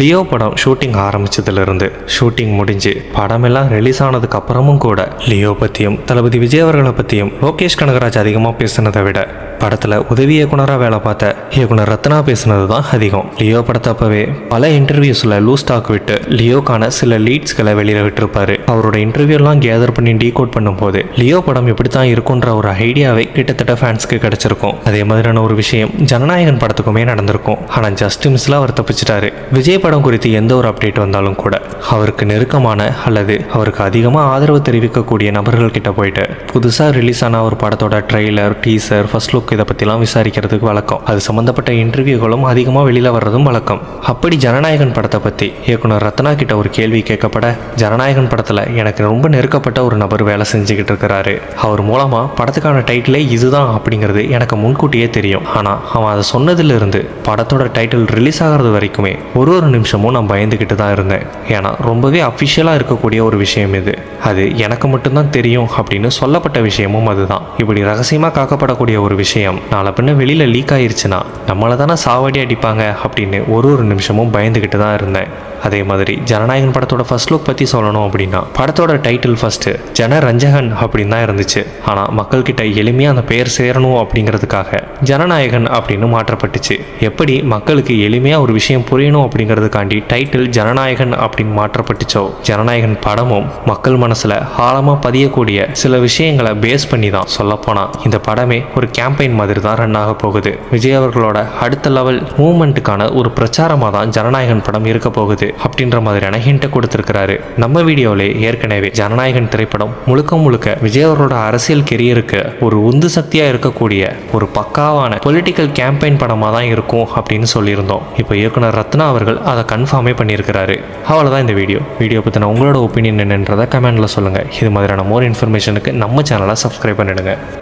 Leo படம் shooting ஆரம்பிச்சதுலேருந்து shooting முடிஞ்சு படமெல்லாம் ரிலீஸ் ஆனதுக்கு அப்புறமும் கூட லியோ பற்றியும் தளபதி விஜய் அவர்களை பற்றியும் லோகேஷ் கனகராஜ் அதிகமாக பேசுனதை விட படத்தில் உதவி இயக்குனராக வேலை பார்த்த இயக்குனர் ரத்னா பேசுனது தான் அதிகம். லியோ படத்தப்பவே பல இன்டர்வியூஸில் லூஸ் டாக் விட்டு லியோக்கான சில லீட்ஸ்களை வெளியில் விட்டுருப்பாரு. அவரோட இன்டர்வியூலாம் கேதர் பண்ணி டீகோட் பண்ணும்போது லியோ படம் இப்படி தான் இருக்குன்ற ஒரு ஐடியாவை கிட்டத்தட்ட ஃபேன்ஸ்க்கு கிடைச்சிருக்கும். அதே மாதிரியான ஒரு விஷயம் ஜனநாயகன் படத்துக்குமே நடந்திருக்கும். ஆனால் ஜஸ்ட் மிஸ்ல அவர் தப்பிச்சிட்டாரு. விஜய் படம் குறித்து எந்த ஒரு அப்டேட் வந்தாலும் கூட அவருக்கு நெருக்கமான அல்லது அவருக்கு அதிகமாக ஆதரவு தெரிவிக்கக்கூடிய நபர்கள் கிட்ட போயிட்டு புதுசாக ரிலீஸ் ஆன ஒரு படத்தோட ட்ரெய்லர் டீசர் ஃபர்ஸ்ட் லுக் இதை பற்றிலாம் விசாரிக்கிறதுக்கு வழக்கம். அது சம்மந்தப்பட்ட இன்டர்வியூகளும் அதிகமாக வெளியில் வர்றதும் வழக்கம். அப்படி ஜனநாயகன் படத்தை பற்றி இயக்குனர் ரத்னா கிட்ட ஒரு கேள்வி கேட்கப்பட ஜனநாயகன் படத்தில் எனக்கு ரொம்ப நெருக்கப்பட்ட ஒரு நபர் வேலை செஞ்சுக்கிட்டு இருக்கிறாரு. அவர் மூலமாக படத்துக்கான டைட்டிலே இதுதான் அப்படிங்கிறது எனக்கு முன்கூட்டியே தெரியும். ஆனால் அவன் அதை சொன்னதிலிருந்து படத்தோட டைட்டில் ரிலீஸ் ஆகிறது வரைக்குமே ஒரு ஒரு நிமிஷமும் நான் பயந்துக்கிட்டு தான் இருந்தேன். ஏன்னா ரொம்பவே அஃபிஷியலாக இருக்கக்கூடிய ஒரு விஷயம் இது. அது எனக்கு மட்டும்தான் தெரியும் அப்படின்னு சொல்லப்பட்ட விஷயமும் அதுதான். இப்படி ரகசியமாக காக்கப்படக்கூடிய ஒரு விஷயம் நாளை பின்ன வெளியில் லீக் ஆயிருச்சுன்னா நம்மளை தானே சாவடி அடிப்பாங்க அப்படின்னு ஒரு ஒரு நிமிஷமும் பயந்துக்கிட்டு தான் இருந்தேன். அதே மாதிரி ஜனநாயகன் படத்தோட ஃபர்ஸ்ட் லுக் பற்றி சொல்லணும் அப்படின்னா படத்தோட டைட்டில் ஃபஸ்ட்டு ஜனரஞ்சகன் அப்படின்னு தான் இருந்துச்சு. ஆனால் மக்கள்கிட்ட எளிமையாக அந்த பெயர் சேரணும் அப்படிங்கிறதுக்காக ஜனநாயகன் அப்படின்னு மாற்றப்பட்டுச்சு. எப்படி மக்களுக்கு எளிமையாக ஒரு விஷயம் புரியணும் அப்படிங்கிறதுக்காண்டி டைட்டில் ஜனநாயகன் அப்படின்னு மாற்றப்பட்டுச்சோ? ஜனநாயகன் படமும் மக்கள் மனசில் ஆழமாக பதியக்கூடிய சில விஷயங்களை பேஸ் பண்ணி தான் சொல்லப்போனால் இந்த படமே ஒரு கேம்பெயின் மாதிரி தான் ரன் ஆக போகுது. விஜய் அவர்களோட அடுத்த லெவல் மூவ்மெண்ட்டுக்கான ஒரு பிரச்சாரமாக தான் ஜனநாயகன் படம் இருக்க போகுது. அப்படின்ற மாதிரியான ஹிண்ட்டை கொடுத்துருக்கிறாரு. நம்ம வீடியோவிலே ஏற்கனவே ஜனநாயகன் திரைப்படம் முழுக்க முழுக்க விஜய் அரசியல் கெரியருக்கு ஒரு உந்து சக்தியாக இருக்கக்கூடிய ஒரு பக்காவான பொலிட்டிக்கல் கேம்பெயின் படமாக தான் இருக்கும் அப்படின்னு சொல்லியிருந்தோம். இப்போ இயக்குனர் ரத்னா அவர்கள் அதை கன்ஃபார்மே பண்ணியிருக்கிறாரு. அவ்வளோதான் இந்த வீடியோ. வீடியோ பற்றின உங்களோட ஒப்பீனியன் என்னன்றதை கமெண்ட்டில் சொல்லுங்கள் இது மாதிரியான மோர் இன்ஃபர்மேஷனுக்கு நம்ம சேனலை சப்ஸ்கிரைப் பண்ணிடுங்க.